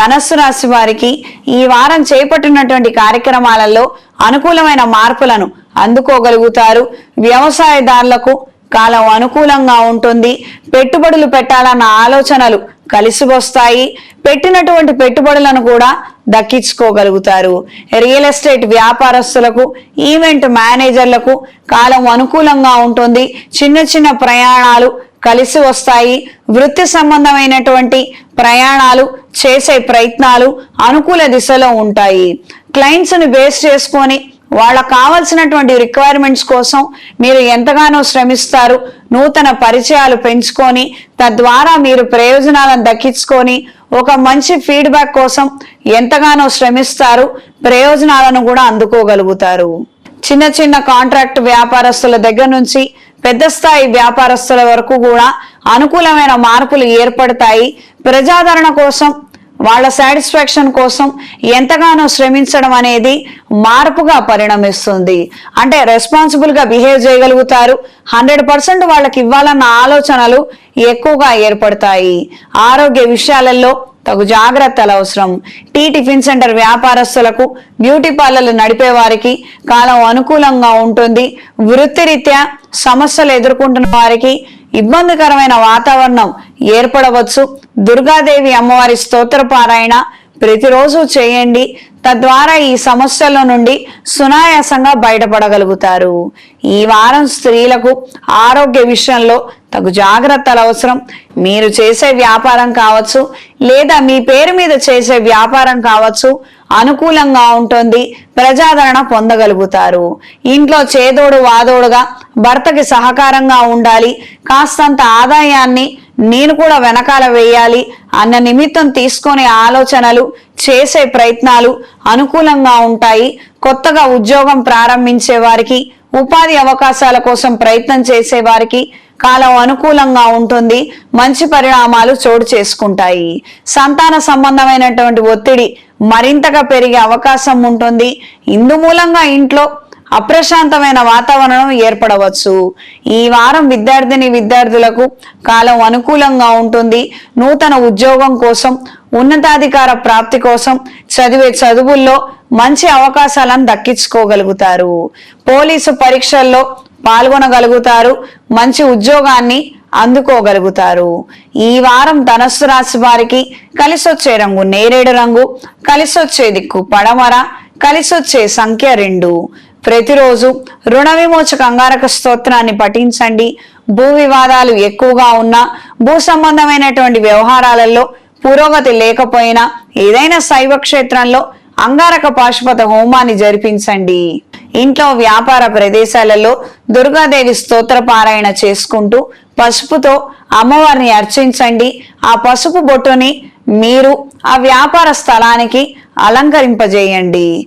ధనస్సు రాశి వారికి ఈ వారం చేపట్టినటువంటి కార్యక్రమాలలో అనుకూలమైన మార్పులను అందుకోగలుగుతారు. వ్యవసాయదారులకు కాలం అనుకూలంగా ఉంటుంది. పెట్టుబడులు పెట్టాలన్న ఆలోచనలు కలిసి వస్తాయి. పెట్టినటువంటి పెట్టుబడులను కూడా దక్కించుకోగలుగుతారు. రియల్ ఎస్టేట్ వ్యాపారస్తులకు ఈవెంట్ మేనేజర్లకు కాలం అనుకూలంగా ఉంటుంది. చిన్న చిన్న ప్రయాణాలు కలిసి వస్తాయి. వృత్తి సంబంధమైనటువంటి ప్రయాణాలు చేసే ప్రయత్నాలు అనుకూల దిశలో ఉంటాయి. క్లయింట్స్ని బేస్ చేసుకొని వాళ్ళకు కావలసినటువంటి రిక్వైర్మెంట్స్ కోసం మీరు ఎంతగానో శ్రమిస్తారు. నూతన పరిచయాలు పెంచుకొని తద్వారా మీరు ప్రయోజనాలను దక్కించుకొని ఒక మంచి ఫీడ్బ్యాక్ కోసం ఎంతగానో శ్రమిస్తారు. ప్రయోజనాలను కూడా అందుకోగలుగుతారు. చిన్న చిన్న కాంట్రాక్ట్ వ్యాపారస్తుల దగ్గర నుంచి పెద్ద స్థాయి వ్యాపారస్తుల వరకు కూడా అనుకూలమైన మార్పులు ఏర్పడతాయి. ప్రజాదరణ కోసం వాళ్ళ సాటిస్ఫాక్షన్ కోసం ఎంతగానో శ్రమించడం అనేది మార్పుగా పరిణమిస్తుంది. అంటే రెస్పాన్సిబుల్గా బిహేవ్ చేయగలుగుతారు. హండ్రెడ్ పర్సెంట్ వాళ్ళకి ఇవ్వాలన్న ఆలోచనలు ఎక్కువగా ఏర్పడతాయి. ఆరోగ్య విషయాలలో తగు జాగ్రత్తలు అవసరం. టీ టిఫిన్ సెంటర్ వ్యాపారస్తులకు బ్యూటీ పార్లర్లు నడిపే వారికి కాలం అనుకూలంగా ఉంటుంది. వృత్తిరీత్యా సమస్యలు ఎదుర్కొంటున్న వారికి ఇబ్బందికరమైన వాతావరణం ఏర్పడవచ్చు. దుర్గాదేవి అమ్మవారి స్తోత్ర పారాయణ ప్రతిరోజు చేయండి. తద్వారా ఈ సమస్యల నుండి సునాయాసంగా బయటపడగలుగుతారు. ఈ వారం స్త్రీలకు ఆరోగ్య విషయంలో తగు జాగ్రత్తలు అవసరం. మీరు చేసే వ్యాపారం కావచ్చు లేదా మీ పేరు మీద చేసే వ్యాపారం కావచ్చు అనుకూలంగా ఉంటుంది ప్రజాదరణ పొందగలుగుతారు. ఇంట్లో చేదోడు వాదోడుగా భర్తకి సహకారంగా ఉండాలి కాస్తంత ఆదాయాన్ని నేను కూడా వెనకాల వేయాలి అన్న నిమిత్తం తీసుకునే ఆలోచనలు చేసే ప్రయత్నాలు అనుకూలంగా ఉంటాయి. కొత్తగా ఉద్యోగం ప్రారంభించే వారికి ఉపాధి అవకాశాల కోసం ప్రయత్నం చేసే వారికి కాలం అనుకూలంగా ఉంటుంది. మంచి పరిణామాలు చోటు చేసుకుంటాయి. సంతాన సంబంధమైనటువంటి ఒత్తిడి మరింతగా పెరిగే అవకాశం ఉంటుంది. ఇందు మూలంగా ఇంట్లో అప్రశాంతమైన వాతావరణం ఏర్పడవచ్చు. ఈ వారం విద్యార్థిని విద్యార్థులకు కాలం అనుకూలంగా ఉంటుంది. నూతన ఉద్యోగం కోసం ఉన్నతాధికార ప్రాప్తి కోసం చదివే చదువుల్లో మంచి అవకాశాలను దక్కించుకోగలుగుతారు. పోలీసు పరీక్షల్లో పాల్గొనగలుగుతారు. మంచి ఉద్యోగాన్ని అందుకోగలుగుతారు. ఈ వారం ధనస్సు రాశి వారికి కలిసొచ్చే రంగు నేరేడు రంగు కలిసొచ్చే దిక్కు పడమర కలిసొచ్చే సంఖ్య రెండు. ప్రతిరోజు రుణ విమోచక అంగారక స్తోత్రాన్ని పఠించండి. భూ వివాదాలు ఎక్కువగా ఉన్నా భూ సంబంధమైనటువంటి వ్యవహారాలలో పురోగతి లేకపోయినా ఏదైనా శైవ క్షేత్రంలో అంగారక పాశుపత హోమాన్ని జరిపించండి. ఇంట్లో వ్యాపార ప్రదేశాలలో దుర్గాదేవి స్తోత్ర పారాయణ చేసుకుంటూ పసుపుతో అమ్మవారిని అర్చించండి. ఆ పసుపు బొట్టుని మీరు ఆ వ్యాపార స్థలానికి అలంకరింపజేయండి.